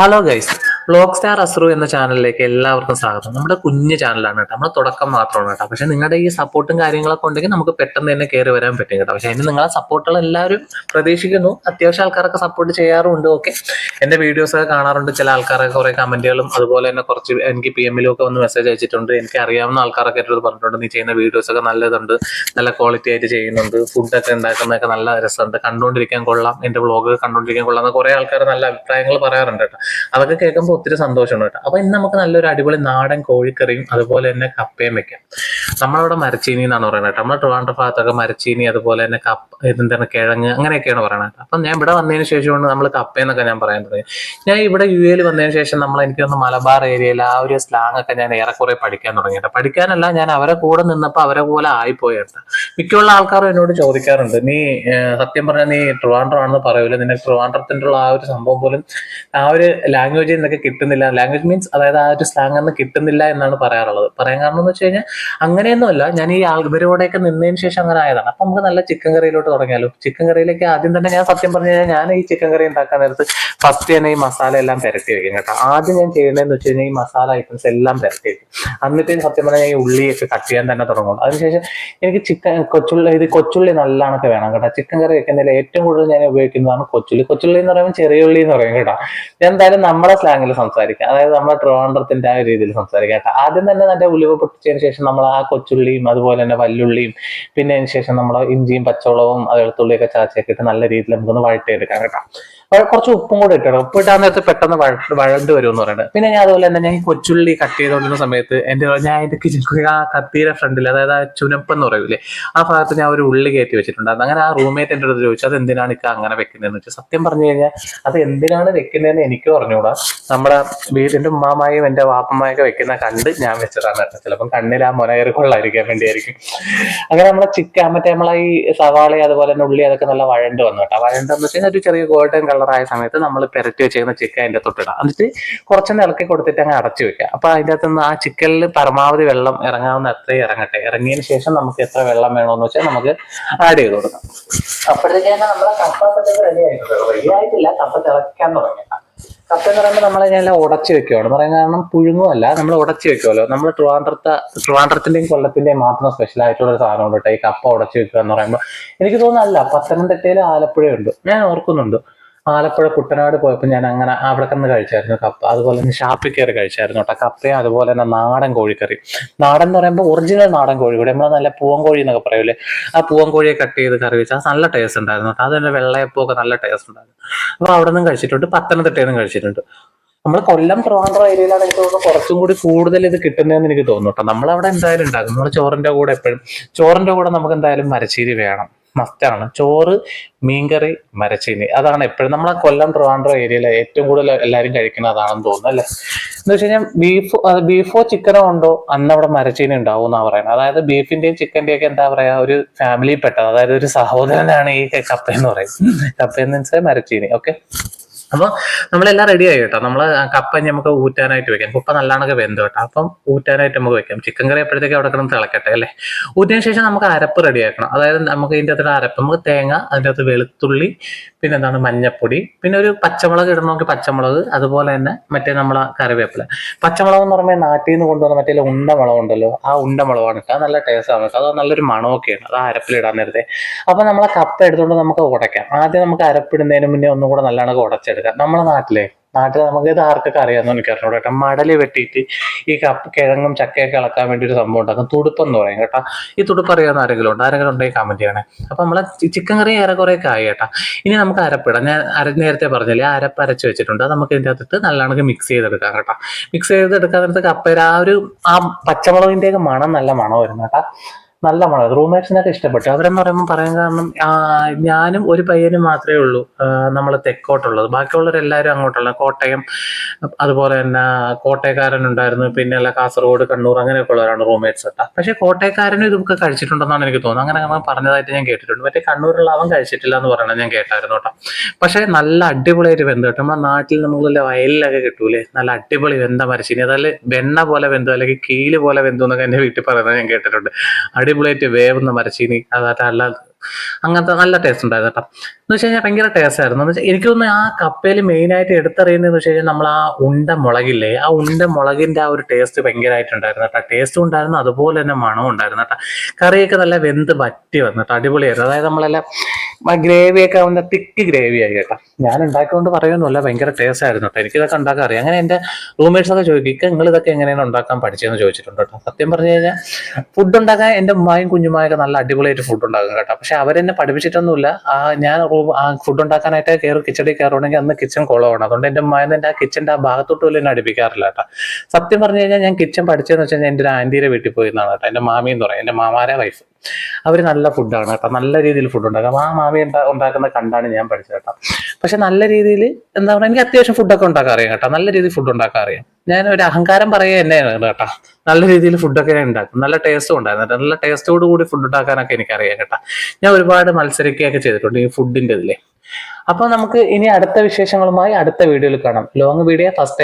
Hello guys vlog star Asru എന്ന ചാനലിലേക്ക് എല്ലാവർക്കും സ്വാഗതം. നമ്മുടെ കുഞ്ഞ് ചാനലാണ് കേട്ടോ. നമ്മുടെ തുടക്കം മാത്രമാണ് കേട്ടോ. പക്ഷെ നിങ്ങളുടെ ഈ സപ്പോർട്ടും കാര്യങ്ങളൊക്കെ ഉണ്ടെങ്കിൽ നമുക്ക് പെട്ടെന്ന് തന്നെ കയറി വരാൻ പറ്റും കേട്ടോ. പക്ഷെ അതിന് നിങ്ങളെ സപ്പോർട്ടുകൾ എല്ലാവരും പ്രതീക്ഷിക്കുന്നു. അത്യാവശ്യം ആൾക്കാരൊക്കെ സപ്പോർട്ട് ചെയ്യാറുണ്ട് ഓക്കെ എന്റെ വീഡിയോസ് ഒക്കെ കാണാറുണ്ട്. ചില ആൾക്കാരൊക്കെ കുറെ കമന്റുകളും അതുപോലെ തന്നെ കുറച്ച് എനിക്ക് പി എമ്മിലും ഒക്കെ വന്ന് മെസ്സേജ് അയച്ചിട്ടുണ്ട്. എനിക്ക് അറിയാവുന്ന ആൾക്കാരൊക്കെ എന്റെ പറഞ്ഞിട്ടുണ്ട് നീ ചെയ്യുന്ന വീഡിയോസ് ഒക്കെ നല്ലതുണ്ട് നല്ല ക്വാളിറ്റി ആയിട്ട് ചെയ്യുന്നുണ്ട്. ഫുഡൊക്കെ ഉണ്ടാക്കുന്നതൊക്കെ നല്ല രസമുണ്ട്. കണ്ടുകൊണ്ടിരിക്കാൻ കൊള്ളാം. എന്റെ വ്ളോഗ് കണ്ടുകൊണ്ടിരിക്കാൻ കൊള്ളാം. എന്ന് കുറെ ആൾക്കാർ നല്ല അഭിപ്രായങ്ങൾ പറയാറുണ്ട് കേട്ടോ. അതൊക്കെ കേൾക്കുമ്പോൾ ഒത്തിരി സന്തോഷമാണ് കേട്ടോ. അപ്പൊ ഇന്ന് നമുക്ക് നല്ലൊരു അടിപൊളി നാടൻ കോഴിക്കറിയും അതുപോലെ തന്നെ കപ്പയും വെക്കാം. നമ്മളവിടെ മരച്ചീനി എന്നാണ് പറയുന്നത് കേട്ടോ. നമ്മുടെ ട്രിവാൻഡ്ര ഭാഗത്തൊക്കെ മരച്ചീനി അതുപോലെ തന്നെ കപ്പ എന്താണ് കിഴങ്ങ് അങ്ങനെയൊക്കെയാണ് പറയുന്നത് കേട്ടോ. അപ്പം ഞാൻ ഇവിടെ വന്നതിന് ശേഷമാണ് നമ്മൾ കപ്പ എന്നൊക്കെ ഞാൻ പറയാൻ തുടങ്ങി ഞാൻ ഇവിടെ യു എയിൽ വന്നതിന് ശേഷം നമ്മൾ എനിക്ക് തോന്നുന്നു മലബാർ ഏരിയയിൽ ആ ഒരു സ്ലാങ് ഒക്കെ ഞാൻ ഏറെക്കുറെ പഠിക്കാൻ തുടങ്ങി കേട്ടോ. പഠിക്കാനല്ല ഞാൻ അവരെ കൂടെ നിന്നപ്പോൾ അവരെ പോലെ ആയിപ്പോയി കേട്ടോ. മിക്കുള്ള ആൾക്കാരും എന്നോട് ചോദിക്കാറുണ്ട് നീ സത്യം പറഞ്ഞാൽ നീ ട്രിവാൻഡ്രം ആണെന്ന് പറയൂല. നിന്നെ ട്രിവാൻഡ്രത്തിന്റെ ആ ഒരു സംഭവം പോലും ആ ഒരു ലാംഗ്വേജിൽ നിന്നൊക്കെ കിട്ടുന്നില്ല. ലാംഗ്വേജ് മീൻസ് അതായത് ആ ഒരു സ്ലാങ് അന്ന് കിട്ടുന്നില്ല എന്നാണ് പറയാറുള്ളത്. പറയാൻ കാരണം എന്ന് വെച്ച് കഴിഞ്ഞാൽ അങ്ങനെയൊന്നുമല്ല. ഞാൻ ഈ ഇവരോടെയൊക്കെ നിന്നതിന് ശേഷം അങ്ങനെ ആയതാണ്. അപ്പൊ നമുക്ക് നല്ല ചിക്കൻ കറിയിലോട്ട് തുടങ്ങിയാലോ? ചിക്കൻ കറിയിലേക്ക് ആദ്യം തന്നെ ഞാൻ സത്യം പറഞ്ഞു കഴിഞ്ഞാൽ ഞാൻ ഈ ചിക്കൻ കറി ഉണ്ടാക്കാൻ നേരത്ത് ഫസ്റ്റ് തന്നെ ഈ മസാല എല്ലാം പുരട്ടി വെക്കും കേട്ടോ. ആദ്യം ഞാൻ ചെയ്യേണ്ടതെന്ന് വെച്ച് കഴിഞ്ഞാൽ ഈ മസാല ഐറ്റംസ് എല്ലാം പുരട്ടി വെക്കും. എന്നിട്ട് സത്യം പറഞ്ഞാൽ ഈ ഉള്ളിയൊക്കെ കട്ട് ചെയ്യാൻ തന്നെ തുടങ്ങും. അതിനുശേഷം എനിക്ക് ചിക്കൻ കൊച്ചുള്ളി ഇത് കൊച്ചുള്ളി നല്ലതാണൊക്കെ വേണം കേട്ടോ. ചിക്കൻ കറി വെക്കുന്നതിൽ ഏറ്റവും കൂടുതൽ ഞാൻ ഉപയോഗിക്കുന്നതാണ് കൊച്ചുള്ളി. കൊച്ചുള്ളി എന്ന് പറയുമ്പോൾ ചെറിയ ഉള്ളി എന്ന് പറയും കേട്ടോ. ഞാൻ എന്തായാലും നമ്മുടെ സ്ലാങ്ങിൽ സംസാരിക്കാം. അതായത് നമ്മുടെ ട്രിവാൻഡ്രത്തിന്റെ ആ രീതിയിൽ സംസാരിക്കാം കേട്ടോ. ആദ്യം തന്നെ നല്ല ഉലുവ പൊട്ടിച്ചതിന് ശേഷം നമ്മൾ ആ കൊച്ചുള്ളിയും അതുപോലെ തന്നെ വല്ലുള്ളിയും പിന്നെ അതിന് ശേഷം നമ്മൾ ഇഞ്ചിയും പച്ചവളവും വെളുത്തുള്ളിയൊക്കെ ചാച്ചയൊക്കെ ഇട്ട് നല്ല രീതിയിൽ നമുക്കൊന്ന് വഴട്ടിയെടുക്കാം കേട്ടോ. കുറച്ച് ഉപ്പും കൂടെ ഇട്ടോ ഉപ്പ് ഇട്ടാൻ നേരത്തെ പെട്ടെന്ന് വഴണ്ട് വരും എന്ന് പറയുന്നത് പിന്നെ ഞാൻ അതുപോലെ തന്നെ ഞാൻ കൊച്ചുള്ളി കട്ട് ചെയ്തുകൊണ്ടിരുന്ന സമയത്ത് എന്റെ ഞാൻ എന്റെ കിച്ചൺ ആ കത്തിയുടെ ഫ്രണ്ടിൽ അതായത് ആ ചുനപ്പെന്ന് പറയൂലേ ആ ഭാഗത്ത് ഞാൻ ഒരു ഉള്ളി കയറ്റി വെച്ചിട്ടുണ്ടായിരുന്നു. അങ്ങനെ ആ റൂംമേറ്റ് എന്റെ അടുത്ത് ചോദിച്ചു അത് എന്തിനാണ് ഇക്ക അങ്ങനെ വെക്കുന്നതെന്ന്? വെച്ചാൽ സത്യം പറഞ്ഞു കഴിഞ്ഞാൽ അത് എന്തിനാണ് വെക്കുന്നതെന്ന് എനിക്ക് പറഞ്ഞുകൂടാ നമ്മുടെ വീടിന്റെ ഉമ്മാമായും എന്റെ വാപ്പമ്മയൊക്കെ വെക്കുന്ന കണ്ട് ഞാൻ വെച്ചതാണ് കേട്ടോ. ചിലപ്പം കണ്ണിൽ ആ മുനകറി കൊള്ളായിരിക്കാൻ വേണ്ടിയായിരിക്കും. അങ്ങനെ നമ്മളെ ചിക്കൻ മറ്റേ നമ്മളെ ഈ സവാള അതുപോലെ തന്നെ ഉള്ളി അതൊക്കെ നല്ല വഴണ്ട് വന്നു കേട്ടോ. വഴണ്ട് എന്ന് വെച്ചാൽ ഒരു ചെറിയ ഗോൾഡൻ കളറായ സമയത്ത് നമ്മൾ പെരട്ടി വെച്ചിരുന്ന ചിക്കൻ അതിന്റെ തൊട്ടിടാം എന്നിട്ട് കുറച്ചൊന്ന് ഇളക്കി കൊടുത്തിട്ട് അങ്ങ് അടച്ചു വെക്കാം. അപ്പൊ അതിന്റെ അകത്ത് നിന്ന് ആ ചിക്കനിൽ പരമാവധി വെള്ളം ഇറങ്ങാവുന്ന അത്രയും ഇറങ്ങട്ടെ. ഇറങ്ങിയതിന് ശേഷം നമുക്ക് എത്ര വെള്ളം വേണമെന്ന് വെച്ചാൽ നമുക്ക് ആഡ് ചെയ്ത് കൊടുക്കാം. അപ്പോഴത്തേക്ക് നമ്മുടെ കപ്പ റെഡി ആയിട്ടുണ്ട്. റെഡി ആയിട്ടില്ല. കപ്പ തിളക്കാൻ തുടങ്ങി. കപ്പ എന്ന് പറയുമ്പോൾ ഞാൻ ഉടച്ചു വെക്കുവാണ് പറയാൻ കാരണം പുഴുങ്ങുമല്ല നമ്മൾ ഉടച്ചു വെക്കുമല്ലോ നമ്മൾ ട്രിവാൻഡ്രത്തെ ട്രിവാൻഡ്രത്തിന്റെയും കൊല്ലത്തിന്റെയും മാത്രം സ്പെഷ്യൽ ആയിട്ടുള്ള ഒരു സാധനം കേട്ടോ. ഈ കപ്പ ഉടച്ചു വെക്കുക എന്ന് പറയുമ്പോൾ എനിക്ക് തോന്നുന്നല്ല പത്തനംതിട്ടയിൽ ആലപ്പുഴയുണ്ട്. ഞാൻ ഓർക്കുന്നുണ്ട്. ആലപ്പുഴ കുട്ടനാട് പോയപ്പോൾ ഞാൻ അങ്ങനെ അവിടെ കന്ന് കഴിച്ചായിരുന്നു കപ്പ. അതുപോലെ തന്നെ ഷാപ്പിൽ കയറി കഴിച്ചായിരുന്നു കേട്ടോ. കപ്പയും അതുപോലെ തന്നെ നാടൻ കോഴിക്കറി. നാടൻ എന്ന് പറയുമ്പോൾ ഒറിജിനൽ നാടൻ കോഴി കൂടി നമ്മൾ നല്ല പൂവൻ കോഴി എന്നൊക്കെ പറയൂലേ? ആ പൂവൻ കോഴിയെ കട്ട് ചെയ്ത് കറി വെച്ചാൽ നല്ല ടേസ്റ്റ് ഉണ്ടായിരുന്നു കേട്ടോ. അതിന്റെ വെള്ളയപ്പമൊക്കെ നല്ല ടേസ്റ്റ് ഉണ്ടായിരുന്നു. അപ്പോൾ അവിടെ നിന്നും കഴിച്ചിട്ടുണ്ട്. പത്തനംതിട്ടയിൽ നിന്നും കഴിച്ചിട്ടുണ്ട്. നമ്മൾ കൊല്ലം ട്രിവാൻഡ്രം ഏരിയയിലാണ് എനിക്ക് തോന്നുന്നു കുറച്ചും കൂടി കൂടുതൽ ഇത് കിട്ടുന്നതെന്ന് എനിക്ക് തോന്നുന്നു കേട്ടോ. നമ്മളവിടെ എന്തായാലും ഉണ്ടാകും നമ്മൾ ചോറിന്റെ കൂടെ എപ്പോഴും ചോറിന്റെ കൂടെ നമുക്ക് എന്തായാലും മരച്ചീരി വേണം. മസ്റ്റാണ് ചോറ് മീൻകറി മരച്ചീനി. അതാണ് എപ്പോഴും നമ്മളെ കൊല്ലം ട്രിവാൻഡ്രം ഏരിയയിലെ ഏറ്റവും കൂടുതൽ എല്ലാവരും കഴിക്കുന്നത് അതാണെന്ന് തോന്നുന്നു അല്ലേ? എന്ന് വെച്ച് കഴിഞ്ഞാൽ ബീഫ് ബീഫോ ചിക്കനോ ഉണ്ടോ അന്ന് അവിടെ മരച്ചീനി ഉണ്ടാവും എന്നാണ് പറയുന്നത്. അതായത് ബീഫിന്റെയും ചിക്കന്റെയും ഒക്കെ എന്താ പറയാ ഒരു ഫാമിലി പെട്ടത്. അതായത് ഒരു സഹോദരനാണ് ഈ കപ്പ എന്ന് പറയും കപ്പ എന്ന് വെച്ചാൽ മരച്ചീനി ഓക്കെ അപ്പൊ നമ്മളെല്ലാം റെഡി ആയി കേട്ടോ. നമ്മൾ കപ്പ നമുക്ക് ഊറ്റാനായിട്ട് വെക്കാം. കുപ്പ നല്ലോണൊക്കെ വെന്ത് കേട്ടോ. അപ്പം ഊറ്റാനായിട്ട് നമുക്ക് വെക്കാം. ചിക്കൻ കറി എപ്പോഴത്തേക്ക് അവിടെ കിടന്ന് തിളക്കട്ടെ അല്ലേ? ഊറ്റിന് ശേഷം നമുക്ക് അരപ്പ് റെഡി ആക്കണം. അതായത് നമുക്ക് ഇതിന്റെ അകത്ത് അരപ്പ് നമുക്ക് തേങ്ങ അതിന്റെ അകത്ത് വെളുത്തുള്ളി പിന്നെ എന്താണ് മഞ്ഞപ്പൊടി പിന്നെ ഒരു പച്ചമുളക് ഇടണമെങ്കിൽ പച്ചമുളക് അതുപോലെ തന്നെ മറ്റേ നമ്മളെ കറിവേപ്പില. പച്ചമുളക് എന്ന് പറയുമ്പോൾ നാട്ടിൽ നിന്ന് കൊണ്ടുവന്ന മറ്റേ ഉണ്ടമുളക് ഉണ്ടല്ലോ ആ ഉണ്ടമുളകാണ് കേട്ടോ. അത് നല്ല ടേസ്റ്റ് ആണ് കേട്ടോ. അത് നല്ലൊരു മണമൊക്കെയാണ്. അത് അരപ്പിലിടാൻ നേരത്തെ. അപ്പൊ നമ്മളെ കപ്പ എടുത്തുകൊണ്ട് നമുക്ക് ഉടയ്ക്കാം. ആദ്യം നമുക്ക് അരപ്പിടുന്നതിന് മുന്നേ ഒന്നും കൂടെ നല്ലോണം ഉടച്ചെടുക്കാം. നമ്മളെ നാട്ടിലെ നാട്ടിൽ നമുക്ക് ഇത് ആർക്കൊക്കെ അറിയാമെന്ന് എനിക്ക് അറിഞ്ഞൂടാ കേട്ടോ മടൽ വെട്ടിയിട്ട് ഈ കപ്പ് കിഴങ്ങും ചക്കയൊക്കെ ഇളക്കാൻ വേണ്ടി ഒരു സംഭവം ഉണ്ടാക്കും. തുടുപ്പ് എന്ന് പറയും കേട്ടോ. ഈ തുടുപ്പ് അറിയാവുന്ന ആരെങ്കിലും ഉണ്ട്? ആരെങ്കിലും ഉണ്ടെങ്കിൽ കമന്റ് ചെയ്യണേ. അപ്പൊ നമ്മളെ ചിക്കൻ കറി ഏറെക്കുറെ ആയി കേട്ടാ. ഇനി നമുക്ക് അരപ്പിടാം. ഞാൻ അര നേരത്തെ പറഞ്ഞില്ലേ അരപ്പ് അരച്ച് വെച്ചിട്ടുണ്ട്. അത് നമുക്ക് ഇതിന്റെ അകത്തിട്ട് നല്ലവണ്ണം മിക്സ് ചെയ്തെടുക്കാം കേട്ടോ. മിക്സ് ചെയ്തെടുക്കാൻ നേരത്തെ കപ്പയുടെ ആ ഒരു ആ പച്ചമുളകിന്റെ ഒക്കെ മണം നല്ല മണം വരുന്നു കേട്ടാ. നല്ല മണം. റൂംമേറ്റ്സിനൊക്കെ ഇഷ്ടപ്പെട്ടു. അവരെന്ന് പറയുമ്പോൾ പറയാൻ കാരണം ഞാനും ഒരു പയ്യനും മാത്രമേ ഉള്ളൂ നമ്മൾ തെക്കോട്ടുള്ളത്. ബാക്കിയുള്ളവരെല്ലാവരും അങ്ങോട്ടുള്ള കോട്ടയം അതുപോലെ തന്നെ കോട്ടയക്കാരൻ ഉണ്ടായിരുന്നു പിന്നെ അല്ല കാസർഗോഡ് കണ്ണൂർ അങ്ങനെയൊക്കെ ഉള്ളവരാണ് റൂംമേറ്റ്സ് കേട്ടോ പക്ഷെ കോട്ടയക്കാരനും ഇതൊക്കെ കഴിച്ചിട്ടുണ്ടെന്നാണ് എനിക്ക് തോന്നുന്നത്. അങ്ങനെ അങ്ങനെ പറഞ്ഞതായിട്ട് ഞാൻ കേട്ടിട്ടുണ്ട്. മറ്റേ കണ്ണൂരുള്ള അവൻ കഴിച്ചിട്ടില്ല എന്ന് പറയണത് ഞാൻ കേട്ടായിരുന്നു കേട്ടോ. പക്ഷെ നല്ല അടിപൊളിയായിട്ട് വെന്ത് കേട്ടോ. നമ്മുടെ നാട്ടിൽ നമുക്ക് വയലിലൊക്കെ കിട്ടൂലേ? നല്ല അടിപൊളി വെന്ത മരച്ചിനി അതായത് വെണ്ണ പോലെ വെന്തു അല്ലെങ്കിൽ കീൽ പോലെ വെന്തു എന്നൊക്കെ എന്റെ വീട്ടിൽ പറയുന്നത് ഞാൻ കേട്ടിട്ടുണ്ട്. അടിപൊളിയായിട്ട് വേവുന്ന മരച്ചീനി. അതായത് അല്ല അങ്ങനത്തെ നല്ല ടേസ്റ്റ് ഉണ്ടായിരുന്നു കേട്ടോ. എന്ന് വെച്ച് കഴിഞ്ഞാൽ ഭയങ്കര ടേസ്റ്റ് ആയിരുന്നു. എന്ന് വെച്ചാൽ എനിക്ക് തോന്നുന്നു ആ കപ്പയിൽ മെയിനായിട്ട് എടുത്തറിയുന്നതെന്ന് വെച്ച് കഴിഞ്ഞാൽ നമ്മൾ ആ ഉണ്ട മുളകില്ലേ? ആ ഉണ്ട മുളകിന്റെ ആ ഒരു ടേസ്റ്റ് ഭയങ്കരമായിട്ടുണ്ടായിരുന്നു കേട്ടോ. ടേസ്റ്റും ഉണ്ടായിരുന്നു അതുപോലെ തന്നെ മണവും ഉണ്ടായിരുന്നു കേട്ടോ. കറിയൊക്കെ നല്ല വെന്ത് വറ്റി വന്നിട്ട് അടിപൊളിയായിരുന്നു. അതായത് നമ്മളെല്ലാം ഗ്രേവിയൊക്കെ ആവുന്ന തിക്ക് ഗ്രേവി ആയി കേട്ടോ. ഞാൻ ഉണ്ടാക്കിക്കൊണ്ട് പറയുന്നില്ല ഭയങ്കര ടേസ്റ്റ് ആയിരുന്നു കേട്ടോ. എനിക്കിതൊക്കെ ഉണ്ടാക്കാൻ അറിയാം. അങ്ങനെ എന്റെ റൂംമേറ്റ്സ് ഒക്കെ ചോദിക്കും "ഇക്ക, നിങ്ങൾ ഇതൊക്കെ എങ്ങനെയാണ് ഉണ്ടാക്കാൻ പഠിച്ചതെന്ന് ചോദിച്ചിട്ടുണ്ട് കേട്ടോ. സത്യം പറഞ്ഞു കഴിഞ്ഞാൽ ഫുഡ് ഉണ്ടാക്കാൻ എന്റെ ഉമ്മായും കുഞ്ഞുമായൊക്കെ നല്ല അടിപൊളിയായിട്ട് ഫുഡ് ഉണ്ടാക്കും കേട്ടോ. പക്ഷെ അവരെന്നെ പഠിപ്പിച്ചിട്ടൊന്നുമില്ല. ഞാൻ റൂം ഫുഡ് ഉണ്ടാക്കാനായിട്ട് കയറി കിച്ചണിൽ കയറുകയാണെങ്കിൽ അന്ന് കിച്ചൺ കുളമാണ് അതുകൊണ്ട് എന്റെ ഉമ്മായെന്ന് എന്റെ ആ കിച്ചന്റെ ആ ഭാഗത്തോട്ട് പോലും എന്നെ അടുപ്പിക്കാറില്ല കേട്ടോ. സത്യം പറഞ്ഞു കഴിഞ്ഞാൽ ഞാൻ കിച്ചൺ പഠിച്ചതെന്ന് വെച്ചാൽ കഴിഞ്ഞാൽ എന്റെ ഒരു ആന്റിയുടെ വീട്ടിൽ പോയിരുന്നാണ് കേട്ടോ. എന്റെ മാമിയെന്ന് പറയും. എന്റെ മാമാരെ വൈഫ് അവർ നല്ല ഫുഡാണ് കേട്ടോ. നല്ല രീതിയിൽ ഫുഡ് ഉണ്ടാക്കാം. ആ മാമി ഉണ്ടാ- ഉണ്ടാക്കുന്ന കണ്ടാണ് ഞാൻ പഠിച്ചത് കേട്ടോ. പക്ഷെ നല്ല രീതിയിൽ എന്താ പറയുക എനിക്ക് അത്യാവശ്യം ഫുഡൊക്കെ ഉണ്ടാക്കാൻ അറിയാം കേട്ടോ. നല്ല രീതിയിൽ ഫുഡ് ഉണ്ടാക്കാൻ അറിയാം. ഞാൻ ഒരു അഹങ്കാരം പറയുക തന്നെയാണ് കേട്ടോ. നല്ല രീതിയിൽ ഫുഡൊക്കെ ഞാൻ ഉണ്ടാക്കും. നല്ല ടേസ്റ്റും ഉണ്ടായിരുന്നു. നല്ല ടേസ്റ്റോട് കൂടി ഫുഡ് ഉണ്ടാക്കാനൊക്കെ എനിക്കറിയാം കേട്ടോ. ഞാൻ ഒരുപാട് മത്സരിക്കുകയൊക്കെ ചെയ്തിട്ടുണ്ട് ഈ ഫുഡിന്റെ ഇതിലെ. അപ്പോൾ നമുക്ക് ഇനി അടുത്ത വിശേഷങ്ങളുമായി അടുത്ത വീഡിയോയിൽ കാണാം. Long video first time